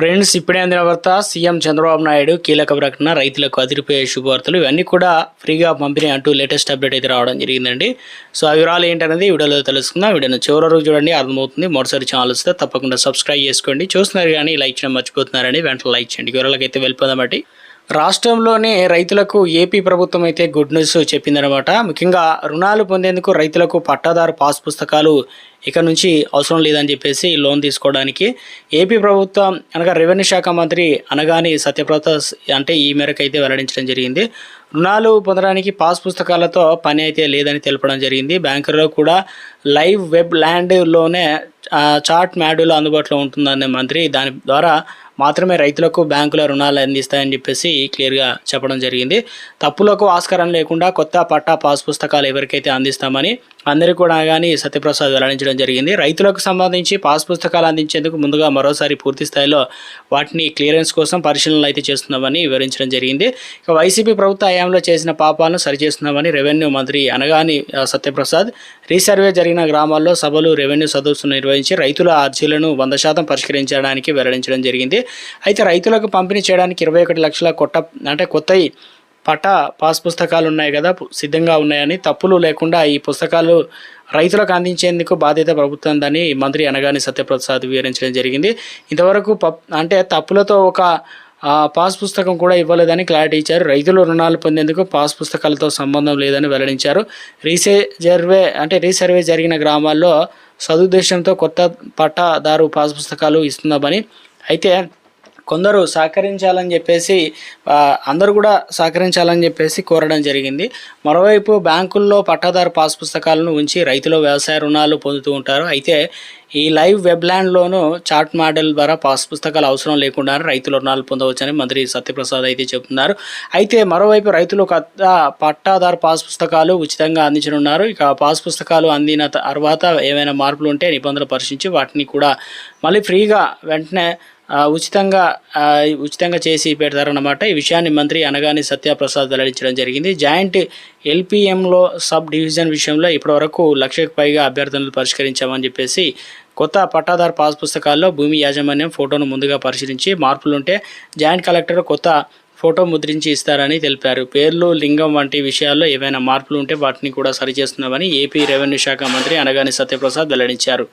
Friends ఇప్పుడే అందిన వార్త సీఎం చంద్రబాబు నాయుడు కీలక ప్రకటన రైతులకు అదిరిపోయే శుభవార్తలు ఇవన్నీ కూడా ఫ్రీగా పంపిణీ అంటూ లేటెస్ట్ అప్డేట్ అయితే రావడం జరిగిందండి. సో ఆ వివరాలు ఏంటనేది వీడియోలో తెలుసుకుందాం. వీడియోని చివరి వరకు చూడండి అర్థమవుతుంది. మొదటిసారి ఛానల్ వస్తే తప్పకుండా సబ్స్క్రైబ్ చేసుకోండి. చూస్తున్నారు కానీ లైక్ చేయడం మర్చిపోతున్నారని వెంటనే లైక్ చేయండి. వివరాలకైతే అయితే వెళ్ళిపోదాం బట్టి రాష్ట్రంలోనే రైతులకు ఏపీ ప్రభుత్వం అయితే గుడ్ న్యూస్ చెప్పిందనమాట. ముఖ్యంగా రుణాలు పొందేందుకు రైతులకు పట్టాదారు పాస్ పుస్తకాలు ఇక నుంచి అవసరం లేదని చెప్పేసి లోన్ తీసుకోవడానికి ఏపీ ప్రభుత్వం అనగా రెవెన్యూ శాఖ మంత్రి అనగాని సత్యప్రతాప్ అంటే ఈ మేరకు అయితే వెల్లడించడం జరిగింది. రుణాలు పొందడానికి పాస్ పుస్తకాలతో పని అయితే లేదని తెలపడం జరిగింది. బ్యాంకులో కూడా లైవ్ వెబ్ ల్యాండ్లోనే చార్ట్ మ్యాడ్యూల్ అందుబాటులో ఉంటుందనే మంత్రి దాని ద్వారా మాత్రమే రైతులకు బ్యాంకుల రుణాలు అందిస్తాయని చెప్పేసి క్లియర్గా చెప్పడం జరిగింది. తప్పులకు ఆస్కారం లేకుండా కొత్త పట్టా పాస్ పుస్తకాలు ఎవరికైతే అందిస్తామని అందరికీ కూడా కానీ సత్యప్రసాద్ వెల్లడించడం జరిగింది. రైతులకు సంబంధించి పాస్ పుస్తకాలు అందించేందుకు ముందుగా మరోసారి పూర్తి స్థాయిలో వాటిని క్లియరెన్స్ కోసం పరిశీలనలు అయితే చేస్తున్నామని వివరించడం జరిగింది. ఇక వైసీపీ ప్రభుత్వ హయాంలో చేసిన పాపాలను సరిచేస్తున్నామని రెవెన్యూ మంత్రి అనగాని సత్యప్రసాద్ రీసర్వే జరిగిన గ్రామాల్లో సభలు రెవెన్యూ సదస్సులు నిర్వహించి రైతుల అర్జీలను వంద శాతం పరిష్కరించడానికి వెల్లడించడం జరిగింది. అయితే రైతులకు పంపిణీ చేయడానికి ఇరవై ఒకటి లక్షల కొట్ట అంటే కొత్త పట పాస్ పుస్తకాలు ఉన్నాయి కదా సిద్ధంగా ఉన్నాయని తప్పులు లేకుండా ఈ పుస్తకాలు రైతులకు అందించేందుకు బాధ్యత ప్రభుత్వందని మంత్రి అనగాని సత్యప్రసాద్ వివరించడం జరిగింది. ఇంతవరకు పప్ అంటే తప్పులతో ఒక పాస్ పుస్తకం కూడా ఇవ్వలేదని క్లారిటీ ఇచ్చారు. రైతులు రుణాలు పొందేందుకు పాస్ పుస్తకాలతో సంబంధం లేదని వెల్లడించారు. రీసర్వే అంటే రీసర్వే జరిగిన గ్రామాల్లో సదుద్దేశంతో కొత్త పట్టాదారు పాస్ పుస్తకాలు ఇస్తున్నామని అయితే కొందరు సహకరించాలని చెప్పేసి అందరూ కూడా సహకరించాలని చెప్పేసి కోరడం జరిగింది. మరోవైపు బ్యాంకుల్లో పట్టాదారు పాస్ పుస్తకాలను ఉంచి రైతులు వ్యవసాయ రుణాలు పొందుతూ ఉంటారు. అయితే ఈ లైవ్ వెబ్లాండ్లోనూ చార్ట్ మోడల్ ద్వారా పాస్ పుస్తకాలు అవసరం లేకుండా రైతులు రుణాలు పొందవచ్చని మంత్రి సత్యప్రసాద్ అయితే చెబుతున్నారు. అయితే మరోవైపు రైతులు కొత్త పట్టాదారు పాస్ పుస్తకాలు ఉచితంగా అందించనున్నారు. ఇక పాస్ పుస్తకాలు అందిన తర్వాత ఏమైనా మార్పులు ఉంటే నిబంధనలు పరిశీలించి వాటిని కూడా మళ్ళీ ఫ్రీగా వెంటనే ఉచితంగా ఉచితంగా చేసి పెడతారన్నమాట ఈ విషయాన్ని మంత్రి అనగాని సత్యప్రసాద్ వెల్లడించడం జరిగింది. జాయింట్ ఎల్పిఎంలో సబ్ డివిజన్ విషయంలో ఇప్పటివరకు లక్షకు పైగా అభ్యర్థనలు పరిష్కరించామని చెప్పేసి కొత్త పట్టాదారు పాస్ పుస్తకాల్లో భూమి యాజమాన్యం ఫోటోను ముందుగా పరిశీలించి మార్పులుంటే జాయింట్ కలెక్టర్ కొత్త ఫోటో ముద్రించి ఇస్తారని తెలిపారు. పేర్లు లింగం వంటి విషయాల్లో ఏవైనా మార్పులు ఉంటే వాటిని కూడా సరిచేస్తున్నామని ఏపీ రెవెన్యూ శాఖ మంత్రి అనగాని సత్యప్రసాద్ వెల్లడించారు.